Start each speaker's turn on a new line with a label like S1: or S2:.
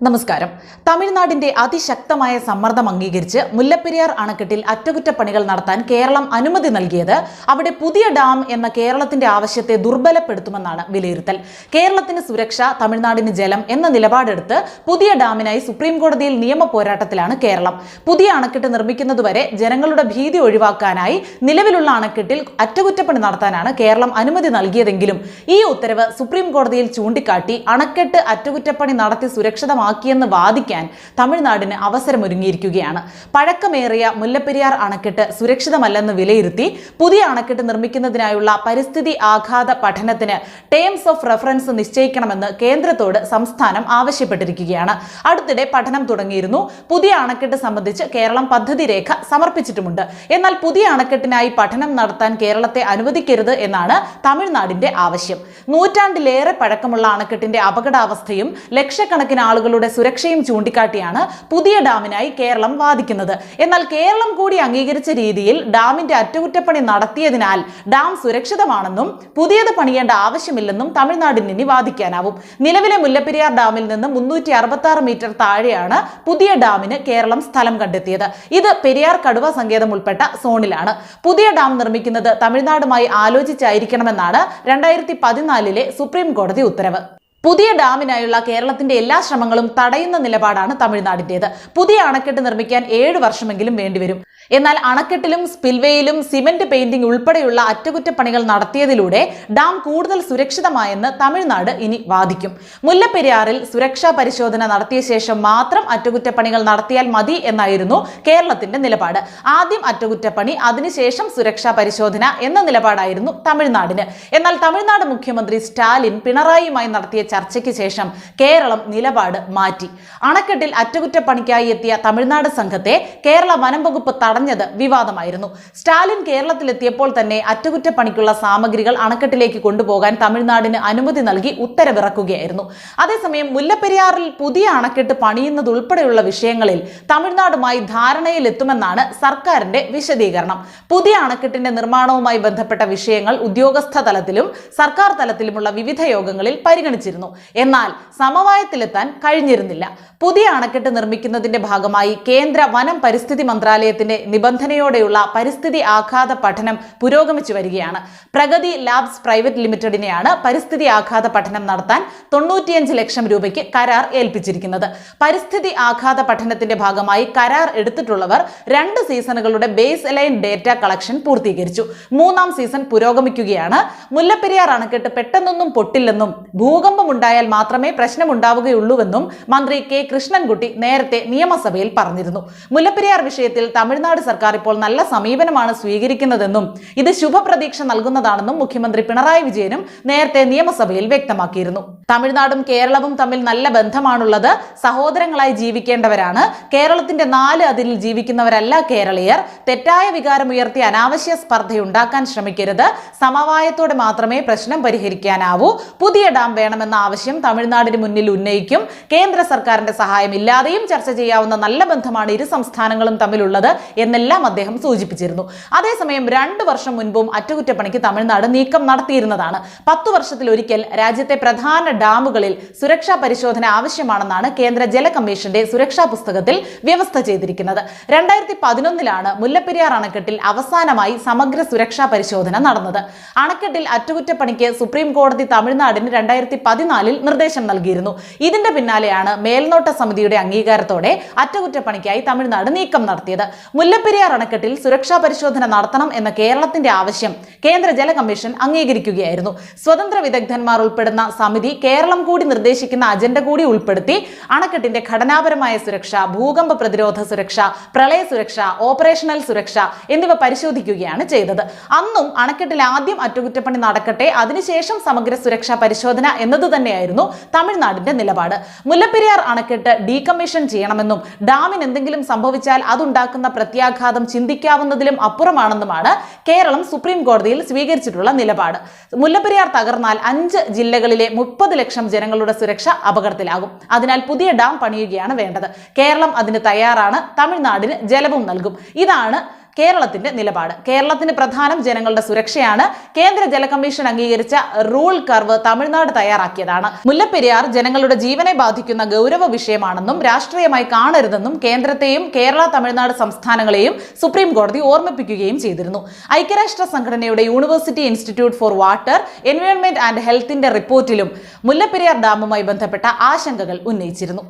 S1: നമസ്കാരം. തമിഴ്നാടിന്റെ അതിശക്തമായ സമ്മർദ്ദം അംഗീകരിച്ച് മുല്ലപ്പെരിയാർ അണക്കെട്ടിൽ അറ്റകുറ്റപ്പണികൾ നടത്താൻ കേരളം അനുമതി നൽകിയത് അവിടെ പുതിയ ഡാം എന്ന കേരളത്തിന്റെ ആവശ്യത്തെ ദുർബലപ്പെടുത്തുമെന്നാണ് വിലയിരുത്തൽ. കേരളത്തിന് സുരക്ഷ തമിഴ്നാടിന് ജലം എന്ന നിലപാടെടുത്ത് പുതിയ ഡാമിനായി സുപ്രീം കോടതിയിൽ നിയമ പോരാട്ടത്തിലാണ് കേരളം. പുതിയ അണക്കെട്ട് നിർമ്മിക്കുന്നതുവരെ ജനങ്ങളുടെ ഭീതി ഒഴിവാക്കാനായി നിലവിലുള്ള അണക്കെട്ടിൽ അറ്റകുറ്റപ്പണി നടത്താനാണ് കേരളം അനുമതി നൽകിയതെങ്കിലും ഈ ഉത്തരവ് സുപ്രീം കോടതിയിൽ ചൂണ്ടിക്കാട്ടി അണക്കെട്ട് അറ്റകുറ്റപ്പണി നടത്തി സുരക്ഷിതമാക്കിയെന്ന് വാദിക്കാൻ തമിഴ്നാടിന് അവസരമൊരുങ്ങിയിരിക്കുകയാണ്. പഴക്കമേറിയ മുല്ലപ്പെരിയാർ അണക്കെട്ട് സുരക്ഷിതമല്ലെന്ന് വിലയിരുത്തി പുതിയ അണക്കെട്ട് നിർമ്മിക്കുന്നതിനായുള്ള പരിസ്ഥിതി ആഘാത പഠനത്തിന് ടേംസ് ഓഫ് റെഫറൻസ് നിശ്ചയിക്കണമെന്ന് കേന്ദ്രത്തോട് സംസ്ഥാനം ആവശ്യപ്പെട്ടിരിക്കുകയാണ്. അടുത്തിടെ പഠനം തുടങ്ങിയിരുന്നു. പുതിയ അണക്കെട്ട് സംബന്ധിച്ച് കേരളം പദ്ധതി രേഖ സമർപ്പിച്ചിട്ടുമുണ്ട്. എന്നാൽ പുതിയ അണക്കെട്ടിനായി പഠനം നടത്താൻ കേരളത്തെ അനുവദിക്കരുത് എന്നാണ് തമിഴ്നാടിന്റെ ആവശ്യം. നൂറ്റാണ്ടിലേറെ പഴക്കമുള്ള അണക്കെട്ടിന്റെ അപകടാവസ്ഥയും ലക്ഷക്കണക്കിന് ആളുകളുടെ സുരക്ഷയും ചൂണ്ടിക്കാട്ടിയാണ് പുതിയ ഡാമിനായി കേരളം വാദിക്കുന്നത്. എന്നാൽ കേരളം കൂടി അംഗീകരിച്ച രീതിയിൽ ഡാമിന്റെ അറ്റകുറ്റപ്പണി നടത്തിയതിനാൽ ഡാം സുരക്ഷിതമാണെന്നും പുതിയത് പണിയേണ്ട ആവശ്യമില്ലെന്നും തമിഴ്നാടിന് ഇനി വാദിക്കാനാവും. നിലവിലെ മുല്ലപ്പെരിയാർ ഡാമിൽ നിന്ന് മുന്നൂറ്റി അറുപത്തി ആറ് മീറ്റർ താഴെയാണ് പുതിയ ഡാമിന് കേരളം സ്ഥലം കണ്ടെത്തിയത്. ഇത് പെരിയാർ കടുവ സങ്കേതം ഉൾപ്പെട്ട സോണിലാണ്. പുതിയ ഡാം നിർമ്മിക്കുന്നത് തമിഴ്നാടുമായി ആലോചിച്ചായിരിക്കണമെന്നാണ് രണ്ടായിരത്തി പതിനാലിലെ സുപ്രീം കോടതി ഉത്തരവ്. പുതിയ ഡാമിനായുള്ള കേരളത്തിന്റെ എല്ലാ ശ്രമങ്ങളും തടയുന്ന നിലപാടാണ് തമിഴ്നാടിന്റേത്. പുതിയ അണക്കെട്ട് നിർമ്മിക്കാൻ ഏഴ് വർഷമെങ്കിലും വേണ്ടിവരും. എന്നാൽ അണക്കെട്ടിലും സ്പിൽവേയിലും സിമന്റ് പെയിന്റിംഗ് ഉൾപ്പെടെയുള്ള അറ്റകുറ്റപ്പണികൾ നടത്തിയതിലൂടെ ഡാം കൂടുതൽ സുരക്ഷിതമായെന്ന് തമിഴ്നാട് ഇനി വാദിക്കും. മുല്ലപ്പെരിയാറിൽ സുരക്ഷാ പരിശോധന നടത്തിയ ശേഷം മാത്രം അറ്റകുറ്റപ്പണികൾ നടത്തിയാൽ മതി എന്നായിരുന്നു കേരളത്തിന്റെ നിലപാട്. ആദ്യം അറ്റകുറ്റപ്പണി അതിനുശേഷം സുരക്ഷാ പരിശോധന എന്ന നിലപാടായിരുന്നു തമിഴ്നാടിന്. എന്നാൽ തമിഴ്നാട് മുഖ്യമന്ത്രി സ്റ്റാലിൻ പിണറായിയുമായി നടത്തിയ ചർച്ചയ്ക്ക് ശേഷം കേരളം നിലപാട് മാറ്റി. അണക്കെട്ടിൽ അറ്റകുറ്റപ്പണിക്കായി എത്തിയ തമിഴ്നാട് സംഘത്തെ കേരള വനം വകുപ്പ് തടഞ്ഞത് വിവാദമായിരുന്നു. സ്റ്റാലിൻ കേരളത്തിലെത്തിയപ്പോൾ തന്നെ അറ്റകുറ്റപ്പണിക്കുള്ള സാമഗ്രികൾ അണക്കെട്ടിലേക്ക് കൊണ്ടുപോകാൻ തമിഴ്നാടിന് അനുമതി നൽകി ഉത്തരവിറക്കുകയായിരുന്നു. അതേസമയം മുല്ലപ്പെരിയാറിൽ പുതിയ അണക്കെട്ട് പണിയുന്നതുൾപ്പെടെയുള്ള വിഷയങ്ങളിൽ തമിഴ്നാടുമായി ധാരണയിലെത്തുമെന്നാണ് സർക്കാരിന്റെ വിശദീകരണം. പുതിയ അണക്കെട്ടിന്റെ നിർമ്മാണവുമായി ബന്ധപ്പെട്ട വിഷയങ്ങൾ ഉദ്യോഗസ്ഥ തലത്തിലും സർക്കാർ തലത്തിലുമുള്ള വിവിധ യോഗങ്ങളിൽ പരിഗണിച്ചിരുന്നു. എന്നാൽ സമവായത്തിലെത്താൻ കഴിഞ്ഞിരുന്നില്ല. പുതിയ അണക്കെട്ട് നിർമ്മിക്കുന്നതിന്റെ ഭാഗമായി കേന്ദ്ര വനം പരിസ്ഥിതി മന്ത്രാലയത്തിന്റെ നിബന്ധനയോടെയുള്ള പരിസ്ഥിതി ആഘാത പഠനം പുരോഗമിച്ചു വരികയാണ്. പ്രഗതി ലാബ്സ് പ്രൈവറ്റ് ലിമിറ്റഡിനെയാണ് പരിസ്ഥിതി ആഘാത പഠനം നടത്താൻ തൊണ്ണൂറ്റിയഞ്ച് ലക്ഷം രൂപയ്ക്ക് കരാർ ഏൽപ്പിച്ചിരിക്കുന്നത്. പരിസ്ഥിതി ആഘാത പഠനത്തിന്റെ ഭാഗമായി കരാർ എടുത്തിട്ടുള്ളവർ രണ്ട് സീസണുകളുടെ ബേസ് ലൈൻ ഡേറ്റ കളക്ഷൻ പൂർത്തീകരിച്ചു. മൂന്നാം സീസൺ പുരോഗമിക്കുകയാണ്. മുല്ലപ്പെരിയാർ അണക്കെട്ട് പെട്ടെന്നൊന്നും പൊട്ടില്ലെന്നും ഭൂകമ്പമുണ്ടായാൽ മാത്രമേ പ്രശ്നമുണ്ടാവുകയുള്ളൂവെന്നും മന്ത്രി കെ കൃഷ്ണൻകുട്ടി നേരത്തെ നിയമസഭയിൽ പറഞ്ഞിരുന്നു. മുല്ലപ്പെരിയാർ വിഷയത്തിൽ തമിഴ്നാട് സർക്കാർ ഇപ്പോൾ നല്ല സമീപനമാണ് സ്വീകരിക്കുന്നതെന്നും ഇത് ശുഭപ്രതീക്ഷ നൽകുന്നതാണെന്നും മുഖ്യമന്ത്രി പിണറായി വിജയനും നേരത്തെ നിയമസഭയിൽ വ്യക്തമാക്കിയിരുന്നു. തമിഴ്നാടും കേരളവും തമ്മിൽ നല്ല ബന്ധമാണുള്ളത്. സഹോദരങ്ങളായി ജീവിക്കേണ്ടവരാണ്. കേരളത്തിന്റെ നാല് അതിരിൽ ജീവിക്കുന്നവരല്ല കേരളീയർ. തെറ്റായ വികാരം ഉയർത്തി അനാവശ്യ സ്പർദ്ധയുണ്ടാക്കാൻ ശ്രമിക്കരുത്. സമവായത്തോടെ മാത്രമേ പ്രശ്നം പരിഹരിക്കാനാവൂ. പുതിയ ഡാം വേണമെന്ന ആവശ്യം തമിഴ്നാടിന് മുന്നിൽ ഉന്നയിക്കും. കേന്ദ്ര സർക്കാരിന്റെ സഹായം ഇല്ലാതെയും ചർച്ച ചെയ്യാവുന്ന നല്ല ബന്ധമാണ് ഇരു സംസ്ഥാനങ്ങളും തമ്മിലുള്ളത് എന്നെല്ലാം അദ്ദേഹം സൂചിപ്പിച്ചിരുന്നു. അതേസമയം രണ്ടു വർഷം മുൻപും അറ്റകുറ്റപ്പണിക്ക് തമിഴ്നാട് നീക്കം നടത്തിയിരുന്നതാണ്. പത്തു വർഷത്തിൽ ഒരിക്കൽ രാജ്യത്തെ പ്രധാന ഡാമുകളിൽ സുരക്ഷാ പരിശോധന ആവശ്യമാണെന്നാണ് കേന്ദ്ര ജല കമ്മീഷന്റെ സുരക്ഷാ പുസ്തകത്തിൽ വ്യവസ്ഥ ചെയ്തിരിക്കുന്നത്. രണ്ടായിരത്തി പതിനൊന്നിലാണ് മുല്ലപ്പെരിയാർ അണക്കെട്ടിൽ അവസാനമായി സമഗ്ര സുരക്ഷാ പരിശോധന നടന്നത്. അണക്കെട്ടിൽ അറ്റകുറ്റപ്പണിക്ക് സുപ്രീം കോടതി തമിഴ്നാടിന് രണ്ടായിരത്തി പതിനാലിൽ നിർദ്ദേശം നൽകിയിരുന്നു. ഇതിന്റെ പിന്നാലെയാണ് മേൽനോട്ട സമിതിയുടെ അംഗീകാരത്തോടെ അറ്റകുറ്റപ്പണിക്കായി തമിഴ്നാട് നീക്കം നടത്തിയത്. മുല്ലപ്പെരിയാർ അണക്കെട്ടിൽ സുരക്ഷാ പരിശോധന നടത്തണം എന്ന കേരളത്തിന്റെ ആവശ്യം കേന്ദ്ര ജല കമ്മീഷൻ അംഗീകരിക്കുകയായിരുന്നു. സ്വതന്ത്ര വിദഗ്ധന്മാർ ഉൾപ്പെടുന്ന സമിതി കേരളം കൂടി നിർദ്ദേശിക്കുന്ന അജണ്ട കൂടി ഉൾപ്പെടുത്തി അണക്കെട്ടിന്റെ ഘടനാപരമായ സുരക്ഷ ഭൂകമ്പ പ്രതിരോധ സുരക്ഷ പ്രളയ സുരക്ഷ ഓപ്പറേഷണൽ സുരക്ഷ എന്നിവ പരിശോധിക്കുകയാണ് ചെയ്തത്. അന്നും അണക്കെട്ടിൽ ആദ്യം അറ്റകുറ്റപ്പണി നടക്കട്ടെ അതിനുശേഷം സമഗ്ര സുരക്ഷാ പരിശോധന എന്നത് തന്നെയായിരുന്നു തമിഴ്നാടിന്റെ നിലപാട്. മുല്ലപ്പെരിയാർ അണക്കെട്ട് ഡീകമ്മീഷൻ ചെയ്യണമെന്നും ഡാമിന് എന്തെങ്കിലും സംഭവിച്ചാൽ അതുണ്ടാക്കുന്ന പ്രത്യാഘാതം ചിന്തിക്കാവുന്നതിലും അപ്പുറമാണെന്നുമാണ് കേരളം സുപ്രീം കോടതിയിൽ സ്വീകരിച്ചിട്ടുള്ള നിലപാട്. മുല്ലപ്പെരിയാർ തകർന്നാൽ അഞ്ച് ജില്ലകളിലെ മുപ്പത് ലക്ഷം ജനങ്ങളുടെ സുരക്ഷ അപകടത്തിലാകും. അതിനാൽ പുതിയ ഡാം പണിയുകയാണ് വേണ്ടത്. കേരളം അതിന് തയ്യാറാണ് തമിഴ്നാടിന് ജലവും നൽകും. ഇതാണ് കേരളത്തിന്റെ നിലപാട്. കേരളത്തിന് പ്രധാനം ജനങ്ങളുടെ സുരക്ഷയാണ്. കേന്ദ്ര ജല കമ്മീഷൻ അംഗീകരിച്ച റൂൾ കർവ് തമിഴ്നാട് തയ്യാറാക്കിയതാണ്. മുല്ലപ്പെരിയാർ ജനങ്ങളുടെ ജീവനെ ബാധിക്കുന്ന ഗൗരവ വിഷയമാണെന്നും രാഷ്ട്രീയമായി കാണരുതെന്നും കേന്ദ്രത്തെയും കേരള തമിഴ്നാട് സംസ്ഥാനങ്ങളെയും സുപ്രീം കോടതി ഓർമ്മിപ്പിക്കുകയും ചെയ്തിരുന്നു. ഐക്യരാഷ്ട്ര സംഘടനയുടെ university institute for water environment and ഹെൽത്തിന്റെ റിപ്പോർട്ടിലും മുല്ലപ്പെരിയാർ ഡാമുമായി ബന്ധപ്പെട്ട ആശങ്കകൾ ഉന്നയിച്ചിരുന്നു.